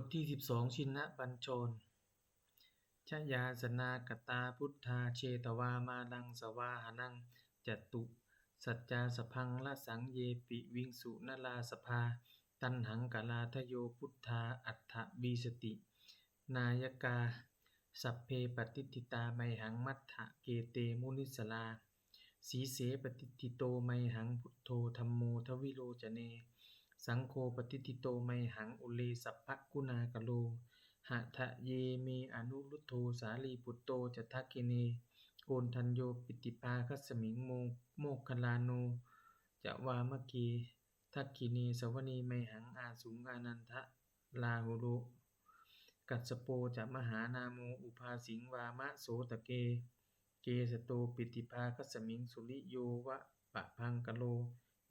ทที่ 12 ชินะปัญชน ชยาสนากตาพุทธาเชตวามาลังสวาหนังจตุ สัจจาสพังละสังเยปิวิงสุนลาสภา ตันหังกลาทโยพุทธาอัฏฐบีสติ นายกา สัพเพปฏิทิตาไมหังมัทธะเกเตมุนิสลาสีเสปฏิทิโตไมหังพุทโธธรรมโมทวิโรจเน สังโฆปฏิทิโตไมหังอุเลสัพพะกุณากโลหะทะเยเมอนุรุตโธสาลีปุตโตจะทักกิเนโกนทันโยปิติปาคัสมิงโมโมคลาโนจะวามะเกทักขิเนสวนีไมหังอาสุงอานันทะลาหุโรกัสโปจะมหานาโมอุภาสิงวามะโสตะเก เกสโตปิติภาคัสสมิงสุริโยวะปะพังกะโล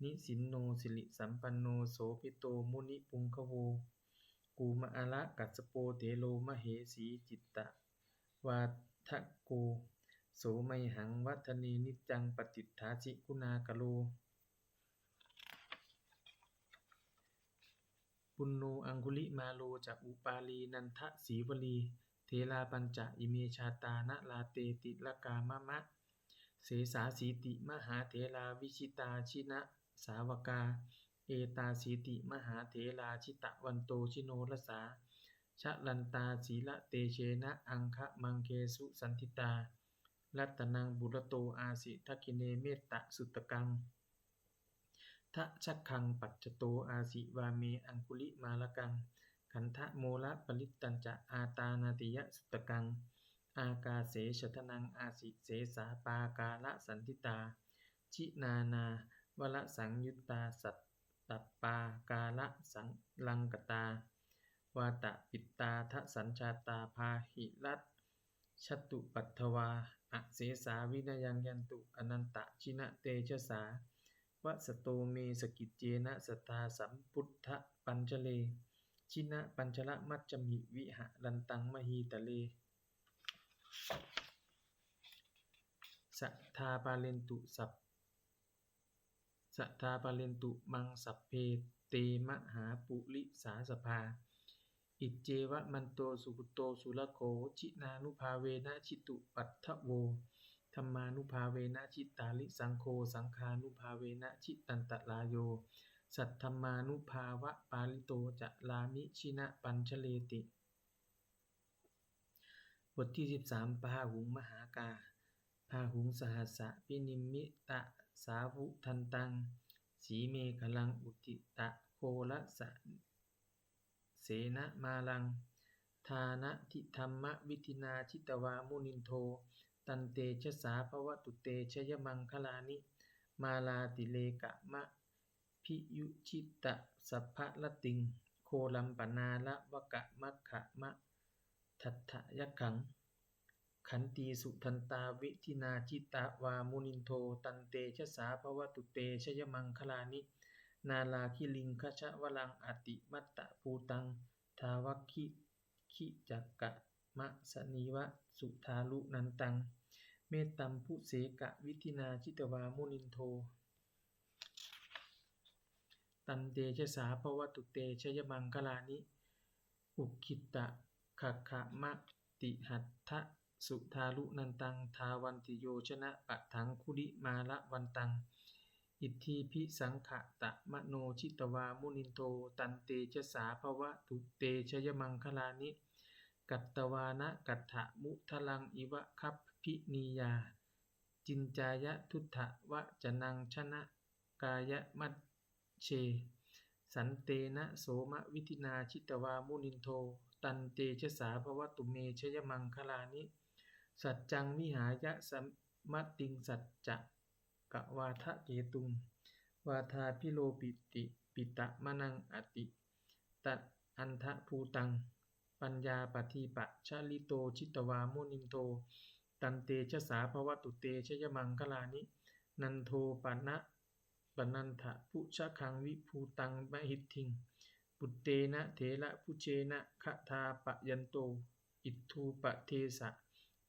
นิสินโนสิริสัมปันโนโสภิโตมุนิปุงคโวกูมะอะละกัสโปเตโลมะเหสีจิตตะ วาทะโกโสไมหังวัฒเนนิจังปฏิฏฐาจิกุณากะโล ปุณโนอังคุลิมาโลจะอุปาลีนันทะสีวลี เทลาปัญจะอิเมชาตานะลาเตติลกามะมะ เสสาสีติมหาเถราวิชิตาชินะ สาวกา เอตาสีติมหาเถราชิตะวันโตชิโนรสาชะลันตาศีละเตเชนะอังคะมังเคสุสันทิตา รัตนังบุรโตอาสิทักกิเนเมตตะสุตกังทะชักขังปัจจโตอาสิวาเมอังคุลิมาลกัง ขันทะโมละปริตตัญจะอาตานาติยะสุตกัง อากาเสชตนังอาสิเสสาปากาละสันติตา ชินานา วละสังยุตตาสัตตปากาละสังลังกตา วาตะปิตาทะสัญชาตาพาหิรัตชตุปัทวาอเสสาวินยังยันตุอนันตะชินะเตชะสาวะสโตเมสกิจเจนะสตาสัมพุทธปัญจเล ชินะปัญชละมัจจมิวิหะรันตังมหีตะเลสัทธาปาเลนตุสัพ สัทธาปาเลนตุมังสัพเพเตมหาปุริสาสภา อิจเจวะมันโตสุขุโตสุรโคชินานุภาเวนะชิตุปัตถโวธรรมานุภาเวนะชิตาลิสังโฆสังคานุภาเวนะชิตันตลาโย สัทธรรมานุภาวะปาลิโตจะลามิชินะปัญชเลติ บทที่ 13 พาหุงมหากาพาหุงสหัสสะพินิมิตะ สาวุทันตัง สีเมฆลังอุติตะโคละสะเสนะมาลัง ทานะทิธรรมวิธินาชิตวามุนินโท ตันเตชะสาภวตุเตชยมังคลานิ มาลาติเลกะมะ พิยุชิตะสัพพะละติง โคลัมปนาละวะกะมัคคะมะ ทัตถะยักขัง ขันตีสุทันตาวิทินาจิตะวามุนินโท ตันเตชะสาภวตุเตชยมังคลานิ นาลาคิลิงคชะวลังอติมัตตะภูตัง ทาวัคิคิจักกะมะสนิวะสุทาลุนันตัง เมตตัมพุเสกะวิทินาจิตวามุนินโท ตันเตชะสาภวตุเตชยมังคลานิ อุคิตะขะขะมะติหัตถะ สุทาลุนันตัง ทาวันติโยชนะปะทังคุริมาละวันตัง อิทธิพิสังขะตะมโนชิตวามุนินโท ตันเตชะสาภวะตุเตชยมังคลานิ กัตตวานะกัตถะมุทลังอิวะคัพพินียา จินจายะทุตถะวะจนังชนะกายะมัชเช สันเตนะโสมวิธินาชิตวามุนินโท ตันเตชะสาภวะตุเมชยมังคลานิ สัจจังวิหายะสัมมติงสัจจะกะวาทะเกตุง วาทาพิโลปิติ ปิตะมะนังอติ ตัดอันทะภูตัง ปัญญาปฏิปะชะลิโตชิตวามุนินโทตันเตชะสาภวตุเตชยมังคลานิ นันโทปนะปนันทะพุชะคังวิภูตังมหิทิง ปุตเตนะเถระพุเชนะคทาปะยันโต อิทูปะเทสะ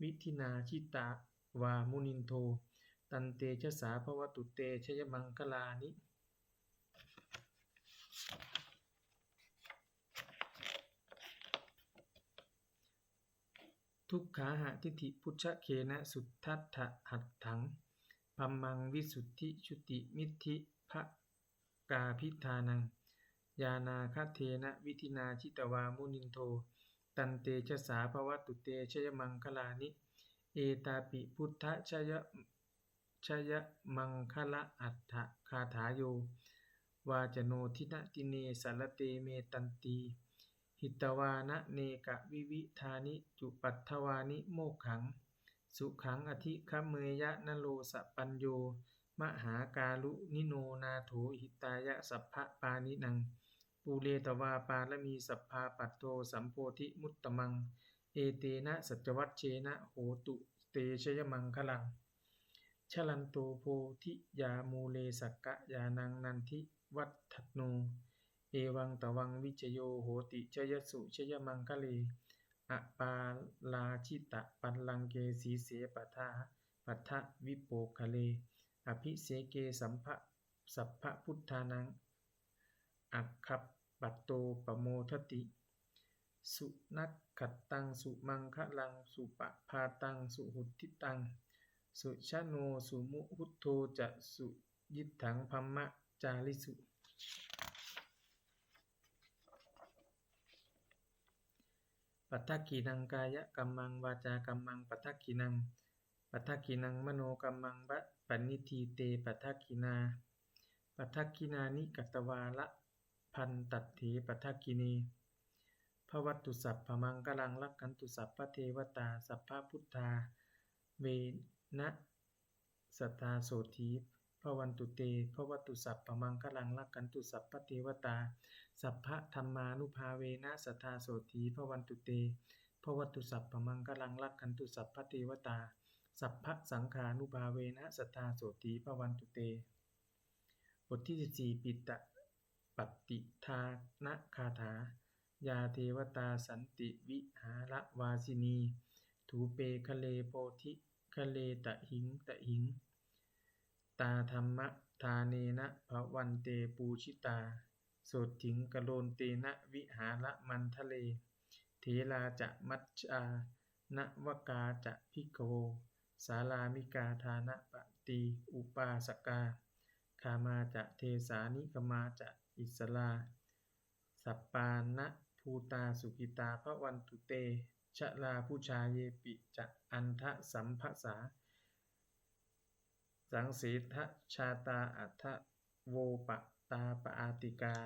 วิทินาชิตะวามุนินโท ตันเตชะสาภวตุเตชยมังคลานิทุกขาหะทิฏฐิพุชะเคนะสุทธัตถะหัตถังพัมมังวิสุทธิชุติมิทิภะกาพิธานัง ยานาคเทนะวิทินาชิตวามุนินโท ตันเตชะสาภวตุเตชยมังคลานิ เอตาปิพุทธชยชยมังคละอัฏฐคาถาโยวาจโนทินติเนสารเตเมตันตี หิตวานะเนกะวิวิธานิจุปัตถวานิโมขัง สุขังอธิคเมยะนโลสปัญโย มหากาลุนิโนนาโถหิตายะสัพพะปานินัง ปูเรตวาปาลมีสัพพาปัตโตสัมโพธิมุตตมัง เอเตนะสัจวัชเชนะโหตุเตชยมังคลัง ชลันโตโพธิยามูเลสักกะยานังนันทิวัฏโน เอวังตวังวิจโยโหติชยสุชยมังคะเลอปาลาชิตะปัลลังเกสีเสปทาปัทธวิโปคะเล อภิเสเกสัมภะสัพพะพุทธานัง อัคคปัตโตปโมทติ สุนักขัดตัง สุมังคะลัง สุปะพาตัง สุหุติตัง สุชะโน สุมุหุโธจะสุยิตถังพัมมะจาริสุ ปัทถกีนังกายกัมมัง วาจากัมมัง ปัทถกีนัง ปัทถกีนังมโนกัมมังวะปณิทีเต ปัทถกีนา ปัทถกีนานิกัตวาละ พันตัดเถปัทกีนีภวัตตุสัพพมังกลังลักขันตุสัพพะเทวตา สัพพะพุทธาเวนะสัทธาโสธีภวันตุเตภวัตตุสัพพมังคลังลักขันตุสัพพะเทวตา สัพพะธรรมานุภาเวนะสัทธาโสธีภวันตุเตภวัตตุสัพพมังคลังลักขันตุสัพพะเทวตา สัพพะสังขานุภาเวนะสัทธาโสธีภวันตุเต บทที่ 14 ปิตะ ปฏิทานะคาถา ยาเทวตาสันติวิหารวาสินี ถูเปคะเลโพธิคะเลตะหิงตะหิง ตาธรรมะทาเนนะภวันเตปูชิตาสดถิงกโลนเตนะวิหารมันทะเล เทลาจะมัจจานวกาจะพิกโว สาลามิกาทานะปฏิอุปาสกา คามาจะเทสานิกมาจะอิสลาสัปปานะภูตาสุกิตาพระวันตุเตชะลาผู้ชาเยปิจะอันทะสัมภสาสังสีทะชาตาอัทะโวปะตาปอาติกา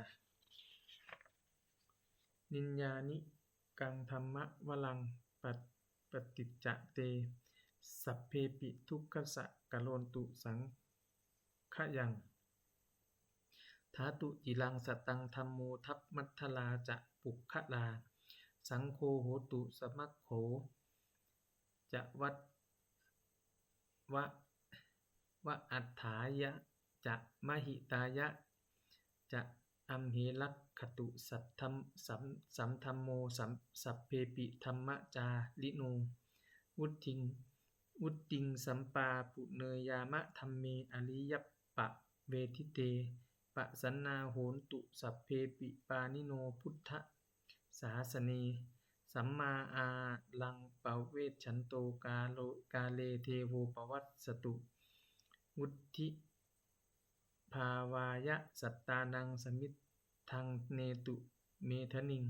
นิญญานิกังธรรมะวลังปฏปฏิจจะเต สัพเพปิทุกขสะกะโลนตุสังขยัง ทาตุจิลังสตังธรรมโมทัพมัทธลาจะปุคลา สังโฆโหตุสมัคโขจะวัดวะวะอัฏฐายะจะมหิตายะ จะอัมเหลักขตุสัทธรรมสัมสัมธรรมโมสัมสัพเพปิธรรมจาลิโนวุติงวุติงสัมปาปุเนยามะธรรมเมอริยปะเวทิเต ปะสันนาโหนตุสัพเพปิปานิโนพุทธสาสเนสัมมาอาลังปะเวชฉันโตกาโลกาเลเทโวปวัตสตุวุธิภาวายะสัตตานังสมิทธังเนตุเมทนิง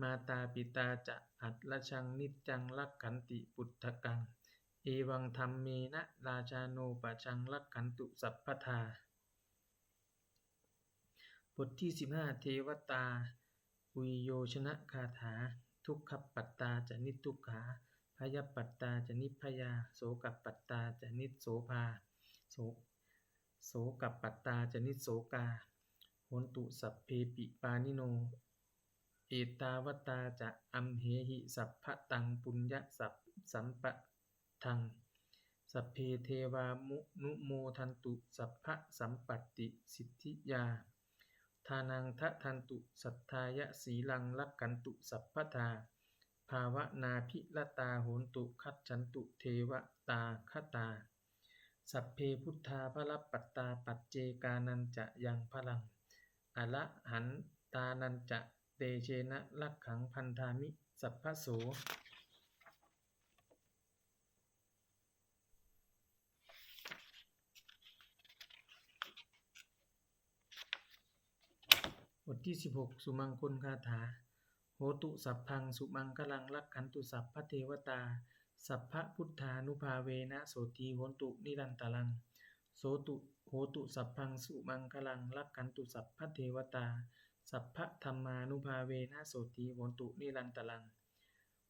มาตาปิตาจะอัตละชังนิจจังลักขันติปุตถกัง เอวังธรรมเมนะราชาโนปะชังลักขันตุสัพพทา บทที่ 15 เทวตาอุยโยชนะคาถา ทุกขปัตตาจะนิทุกขาพยปัตตาจะนิพยา โสกปัตตาจะนิโสภาโสโสกปัตตาจะนิโสกาโหนตุสัพเพปิปานิโน เอตาวตาจะอัมเหหิสัพพะตังปุญญสัพสัมปะทังสัพเพเทวามุนุโมทันตุสัพพะสัมปัตติสิทธิยา ทานังทะทันตุสัทธายะสีลังลักกันตุสัพพทา ภาวนาพิละตาโหนตุคัจฉันตุเทวตาคตา สัพเพพุทธาพระปัตตาปัจเจกานันจะยังพลัง อละหันตานันจะเตเชนะลักขังพันธามิ สัพพโส บทที่ 16 สุมังคลคาถา โหตุสัพพังสุมังคลังรักขันตุสัพพะเทวตา สัพพะพุทธานุภาเวนะโสตีโหนตุนิรันตลัง โสตุโหตุสัพพังสุมังคลังรักขันตุสัพพะเทวตา สัพพะธรรมานุภาเวนะโสตีโหนตุนิรันตลัง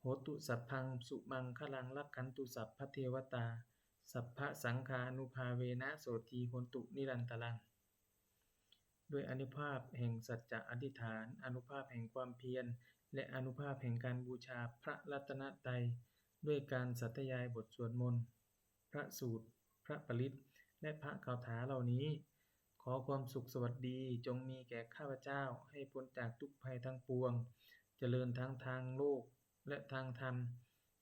โหตุสัพพังสุมังคลังรักขันตุสัพพะเทวตา สัพพะสังฆานุภาเวนะโสตีโหนตุนิรันตลัง ด้วยอนุภาพแห่งสัจจะอธิษฐาน อนุภาพแห่งความเพียร และอนุภาพแห่งการบูชาพระรัตนตรัยด้วยการสัตยายบทสวดมนต์ พระสูตร พระปริตและพระคาถาเหล่านี้ ขอความสุขสวัสดีจงมีแก่ข้าพเจ้าให้พ้นจากทุกภัยทั้งปวง เจริญทั้งทางโลกและทางธรรม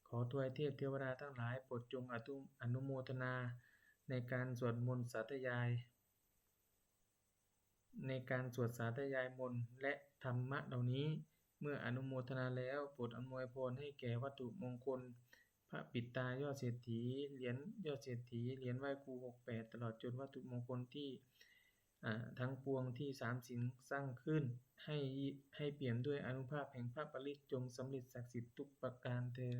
ขอทวยเทพเทวดาทั้งหลายโปรดจงอนุโมทนา ในการสวดมนต์สาธยาย ในการสวดสาธยายมนต์และธรรมะเหล่านี้ เมื่ออนุโมทนาแล้วโปรดอำนวยพรให้แก่วัตถุมงคล พระปิดตายอดเศรษฐีเหรียญยอดเศรษฐีเหรียญไหว้ครูหกแปดตลอดจนวัตถุมงคลที่ทั้งปวงที่สามสิงสร้างขึ้น ให้ให้เปี่ยมด้วยอนุภาพแห่งพระปริตรจงสำเร็จศักดิ์สิทธิ์ทุกประการเทอ